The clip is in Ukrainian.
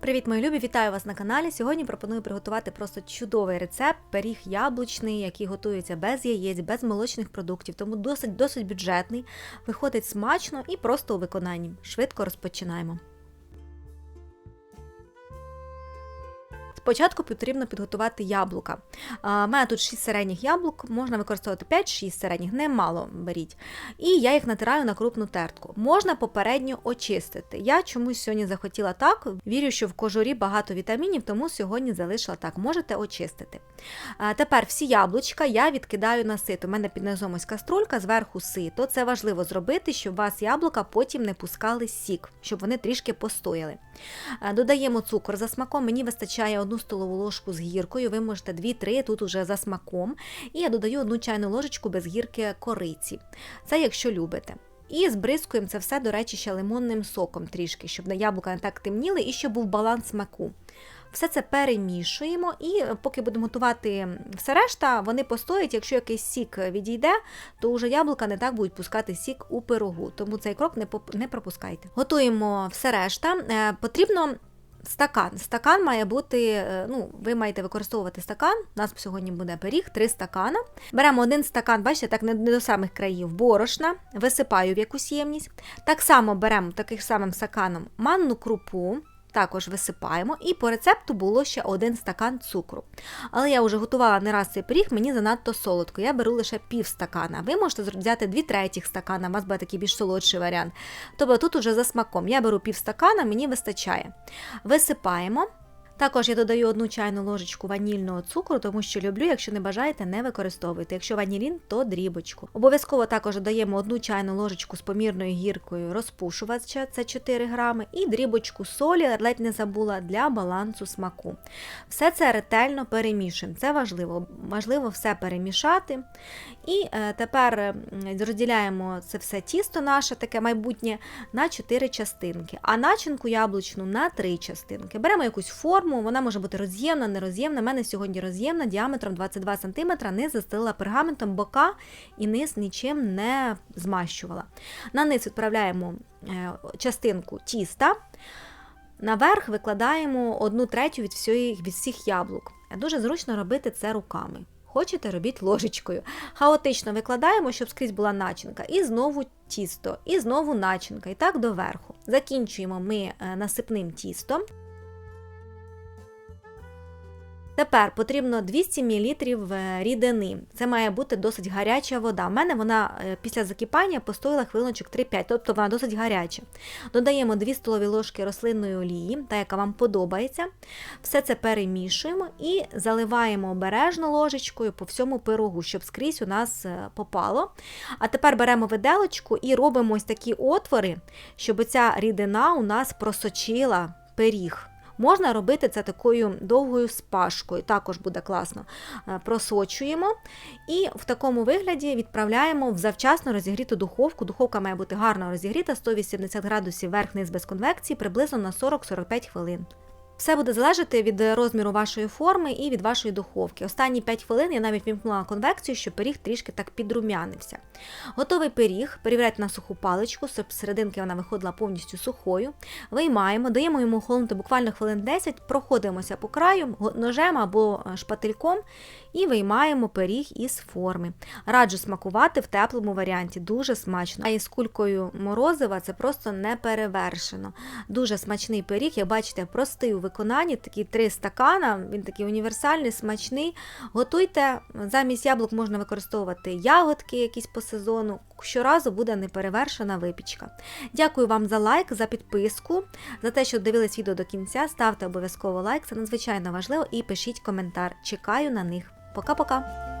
Привіт, мої любі! Вітаю вас на каналі. Сьогодні пропоную приготувати просто чудовий рецепт пиріг яблучний, який готується без яєць, без молочних продуктів, тому досить досить бюджетний, виходить смачно і просто у виконанні. Швидко розпочинаємо. Спочатку потрібно підготувати яблука. У мене тут 6 середніх яблук, можна використовувати 5-6 середніх, немало беріть. І я їх натираю на крупну тертку. Можна попередньо очистити. Я чомусь сьогодні захотіла так. Вірю, що в кожурі багато вітамінів, тому сьогодні залишила так. Можете очистити. Тепер всі яблучка я відкидаю на сито. У мене під низом каструлька, зверху сито. Це важливо зробити, щоб у вас яблука потім не пускали сік, щоб вони трішки постояли. Додаємо цукор за смаком. Мені вистачає одну столову ложку з гіркою, ви можете 2-3, тут уже за смаком. І я додаю одну чайну ложечку без гірки кориці. Це якщо любите. І збризкуємо це все, до речі, ще лимонним соком трішки, щоб на яблука не так темніли і щоб був баланс смаку. Все це перемішуємо, і поки будемо готувати все решта, вони постоять. Якщо якийсь сік відійде, то вже яблука не так будуть пускати сік у пирогу. Тому цей крок не пропускайте. Готуємо все решта. Е, Потрібно Стакан. Стакан має бути, е, ну, ви маєте використовувати стакан. У нас сьогодні буде пиріг, три стакана. Беремо один стакан, бачите, так не до самих країв борошна, висипаю в якусь ємність. Так само беремо таким самим стаканом манну крупу. Також висипаємо, і по рецепту було ще один стакан цукру. Але я вже готувала не раз цей пиріг, мені занадто солодко. Я беру лише пів стакана. Ви можете взяти дві третіх стакана, у вас буде такий більш солодший варіант. Тобто тут уже за смаком. Я беру пів стакана, мені вистачає. Висипаємо. Також я додаю одну чайну ложечку ванільного цукру, тому що люблю, якщо не бажаєте, не використовуйте. Якщо ванілін, то дрібочку. Обов'язково також додаємо одну чайну ложечку з помірною гіркою розпушувача, це 4 грами, і дрібочку солі, ледь не забула, для балансу смаку. Все це ретельно перемішуємо. Це важливо. Важливо все перемішати. І е, тепер розділяємо це все тісто наше, таке майбутнє, на 4 частинки, а начинку яблучну на 3 частинки. Беремо якусь форму, вона може бути роз'ємна, нероз'ємна. У мене сьогодні роз'ємна діаметром 22 см, низ застелила пергаментом бока і низ нічим не змащувала. На низ відправляємо е, частинку тіста. Наверх викладаємо одну третю від, всієї, від всіх яблук. Дуже зручно робити це руками. Хочете, робіть ложечкою. Хаотично викладаємо, щоб скрізь була начинка. І знову тісто, і знову начинка, і так доверху. Закінчуємо ми е, насипним тістом. Тепер потрібно 200 мл рідини. Це має бути досить гаряча вода. У мене вона е, після закипання постояла хвилиночок 3-5, тобто вона досить гаряча. Додаємо 2 столові ложки рослинної олії, та яка вам подобається. Все це перемішуємо і заливаємо обережно ложечкою по всьому пирогу, щоб скрізь у нас е, попало. А тепер беремо виделочку і робимо ось такі отвори, щоб ця рідина у нас просочила пиріг. Можна робити це такою довгою спашкою, також буде класно. Е, Просочуємо і в такому вигляді відправляємо в завчасно розігріту духовку. Духовка має бути гарно розігріта, 180 градусів верх-низ без конвекції, приблизно на 40-45 хвилин. Все буде залежати від розміру вашої форми і від вашої духовки. Останні 5 хвилин я навіть вімкнула конвекцію, щоб пиріг трішки так підрумянився. Готовий пиріг, перевіряйте на суху паличку, щоб серединки вона виходила повністю сухою. Виймаємо, даємо йому охолонути буквально хвилин 10, проходимося по краю ножем або е, шпательком і виймаємо пиріг із форми. Раджу смакувати в теплому варіанті, дуже смачно. А із кулькою морозива це просто не перевершено. Дуже смачний пиріг, як бачите, простий у виконанні, такі три стакана, він такий універсальний, смачний. Готуйте, замість яблук можна використовувати ягодки якісь по сезону. Щоразу буде неперевершена випічка. Дякую вам за лайк, за підписку, за те, що дивились відео до кінця. Ставте обов'язково лайк, це надзвичайно важливо, і пишіть коментар. Чекаю на них. Пока-пока!